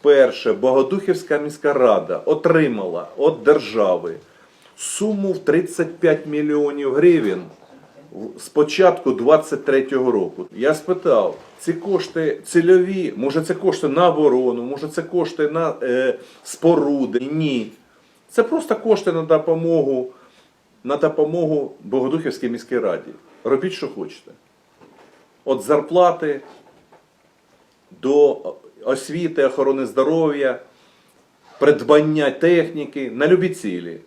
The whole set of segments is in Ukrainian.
вперше Богодухівська міська рада отримала від держави суму в 35 мільйонів гривень з початку 23-го року. Я спитав, ці кошти цільові, може це кошти на оборону, може це кошти на е, споруди? Ні. Це просто кошти на допомогу, на допомогу Богодухівській міській раді. Робіть, що хочете. От зарплати до освіти, охорони здоров'я, придбання техніки на любі цілі.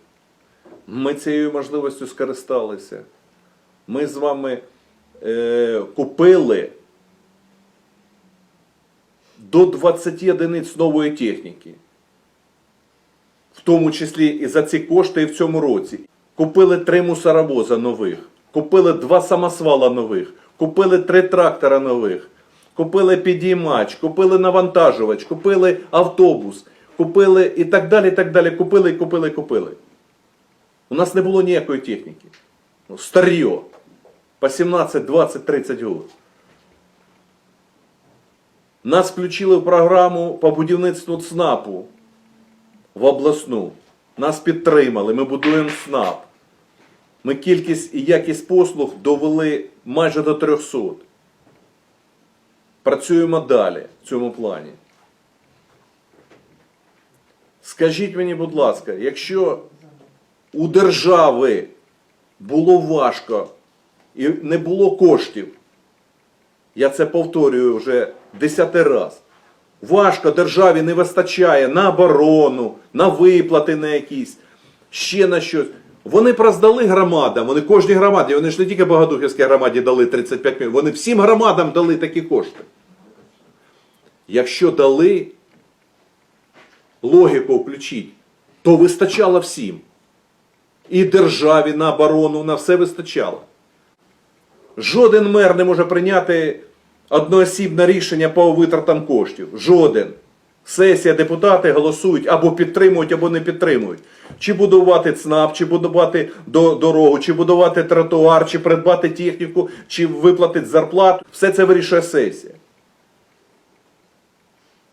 Ми цією можливістю скористалися. Ми з вами е, купили до 20 одиниць нової техніки. В тому числі і за ці кошти і в цьому році. Купили три мусоровоза нових, купили два самосвала нових, купили три трактора нових, купили підіймач, купили навантажувач, купили автобус, купили і так далі, і так далі. Купили, купили, купили. У нас не було ніякої техніки. Ну, Старье. По 17, 20, 30 років. Нас включили в програму по будівництву ЦНАПу в обласну. Нас підтримали, ми будуємо ЦНАП. Ми кількість і якість послуг довели майже до 300. Працюємо далі в цьому плані. Скажіть мені, будь ласка, якщо у держави було важко і не було коштів, я це повторюю вже десятий раз. Важко державі не вистачає на оборону, на виплати на якісь, ще на щось. Вони проздали громадам, вони кожній громаді, вони ж не тільки Богодухівській громаді дали 35 мільйонів, вони всім громадам дали такі кошти. Якщо дали, логіку включіть, то вистачало всім. І державі на оборону, на все вистачало. Жоден мер не може прийняти одноосібне рішення по витратам коштів. Жоден. Сесія, депутати голосують або підтримують, або не підтримують. Чи будувати ЦНАП, чи будувати дорогу, чи будувати тротуар, чи придбати техніку, чи виплатити зарплату. Все це вирішує сесія.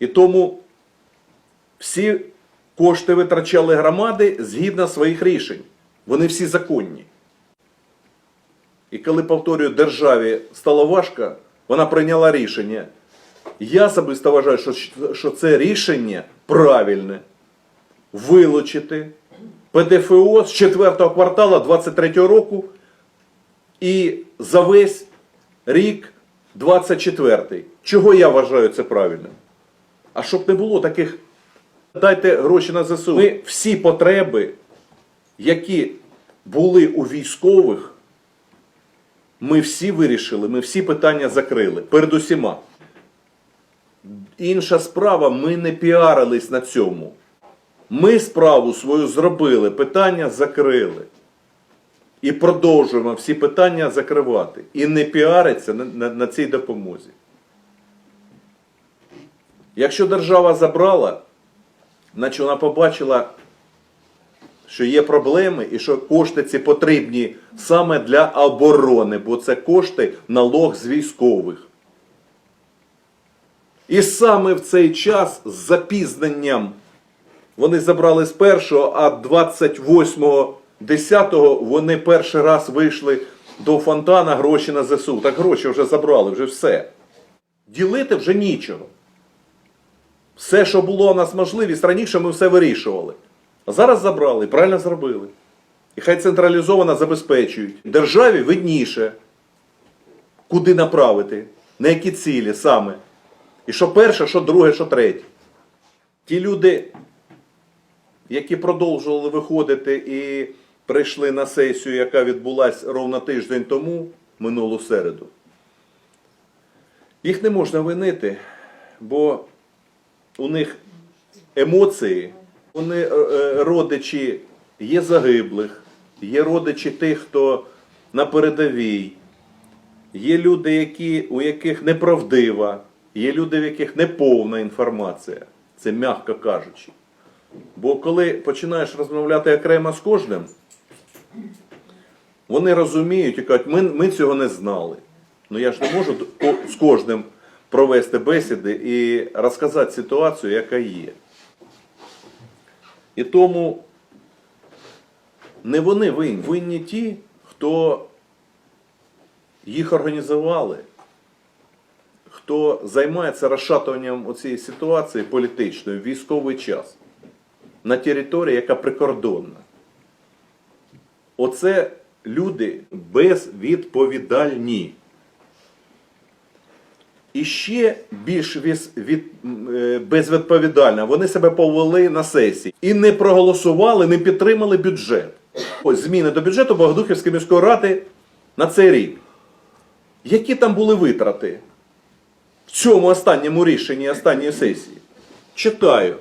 І тому всі кошти витрачали громади згідно своїх рішень. Вони всі законні. І коли, повторюю, державі стало важко, вона прийняла рішення. Я особисто вважаю, що, це рішення правильне вилучити ПДФО з 4 квартала 23 року і за весь рік 24. Чого я вважаю це правильним? А щоб не було таких, дайте гроші на ЗСУ. Ми всі потреби, які були у військових, ми всі вирішили, ми всі питання закрили. Перед усіма. Інша справа, ми не піарились на цьому. Ми справу свою зробили, питання закрили. І продовжуємо всі питання закривати. І не піариться на, на, на цій допомозі. Якщо держава забрала, значить вона побачила, що є проблеми і що кошти ці потрібні саме для оборони, бо це кошти налог з військових. І саме в цей час з запізненням вони забрали з першого, а 28.10 вони перший раз вийшли до фонтана гроші на ЗСУ. Так гроші вже забрали, вже все. Ділити вже нічого. Все, що було у нас можливість, раніше ми все вирішували. А зараз забрали, правильно зробили. І хай централізовано забезпечують. Державі видніше, куди направити, на які цілі саме. І що перше, що друге, що третє. Ті люди, які продовжували виходити і прийшли на сесію, яка відбулася ровно тиждень тому, минулу середу, їх не можна винити, бо у них емоції, вони е, е, родичі є загиблих, є родичі тих, хто на передовій, є люди, які, у яких неправдива, є люди, в яких неповна інформація. Це м'яко кажучи. Бо коли починаєш розмовляти окремо з кожним, вони розуміють і кажуть, ми, ми цього не знали. Ну я ж не можу з кожним провести бесіди і розказати ситуацію, яка є. І тому не вони винні, винні ті, хто їх організували, хто займається розшатуванням цієї ситуації політичної в військовий час на території, яка прикордонна. Оце люди безвідповідальні. І ще більш е, безвідповідально вони себе повели на сесії і не проголосували, не підтримали бюджет. Ось зміни до бюджету Богодухівської міської ради на цей рік. Які там були витрати в цьому останньому рішенні останньої сесії? Читаю.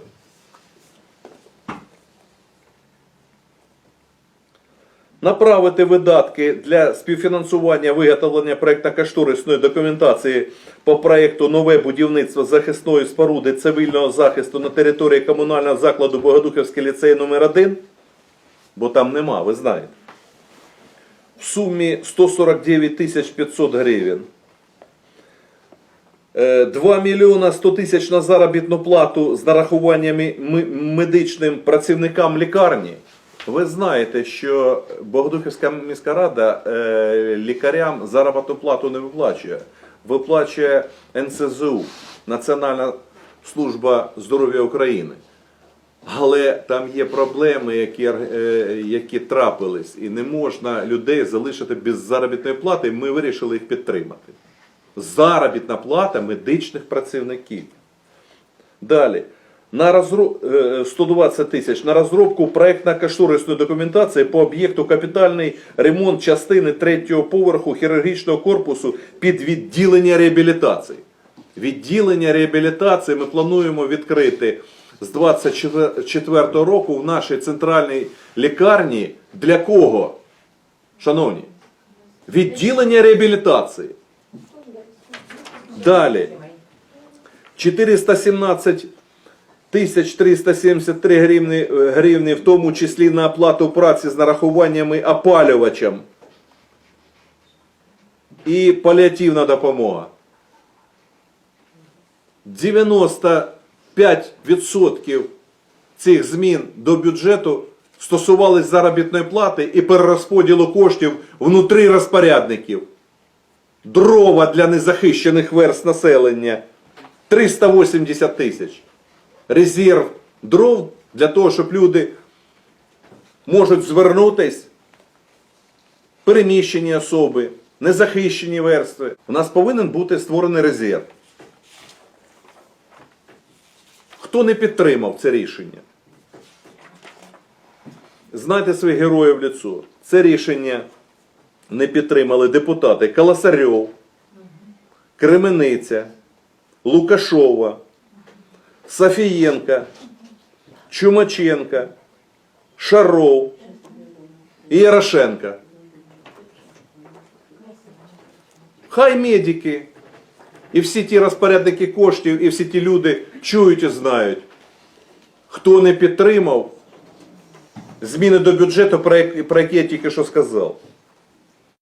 Направити видатки для співфінансування виготовлення проєктно-кошторисної документації по проєкту Нове будівництво захисної споруди цивільного захисту на території комунального закладу Богодухівський ліцей номер 1 бо там нема, ви знаєте. В сумі 149 тисяч 500 гривень. Е, 2 мільйона 100 тисяч на заробітну плату з нарахуваннями медичним працівникам лікарні. Ви знаєте, що Богодухівська міська рада е, лікарям заробітну плату не виплачує. Виплачує НСЗУ, Національна служба здоров'я України. Але там є проблеми, які, е, які трапились, і не можна людей залишити без заробітної плати. Ми вирішили їх підтримати. Заробітна плата медичних працівників. Далі. На розру... е, 120 тисяч на розробку проєктно-кошторисної документації по об'єкту капітальний ремонт частини третього поверху хірургічного корпусу під відділення реабілітації. Відділення реабілітації ми плануємо відкрити з 24 року в нашій центральній лікарні. Для кого? Шановні? Відділення реабілітації. Далі. 417 тисяч 373 гривні, гривні, в тому числі на оплату праці з нарахуваннями опалювачем. І паліативна допомога. 95% цих змін до бюджету стосувались заробітної плати і перерозподілу коштів внутрі розпорядників. Дрова для незахищених верст населення 380 тисяч. Резерв дров для того, щоб люди можуть звернутись, переміщені особи, незахищені верстви. У нас повинен бути створений резерв. Хто не підтримав це рішення? Знайте своїх героїв в лицо. Це рішення не підтримали депутати Колосарьов, Кремениця, Лукашова, Софієнка, Чумаченка, Шаров і Ярошенка. Хай медики і всі ті розпорядники коштів, і всі ті люди чують і знають, хто не підтримав зміни до бюджету, про які я тільки що сказав.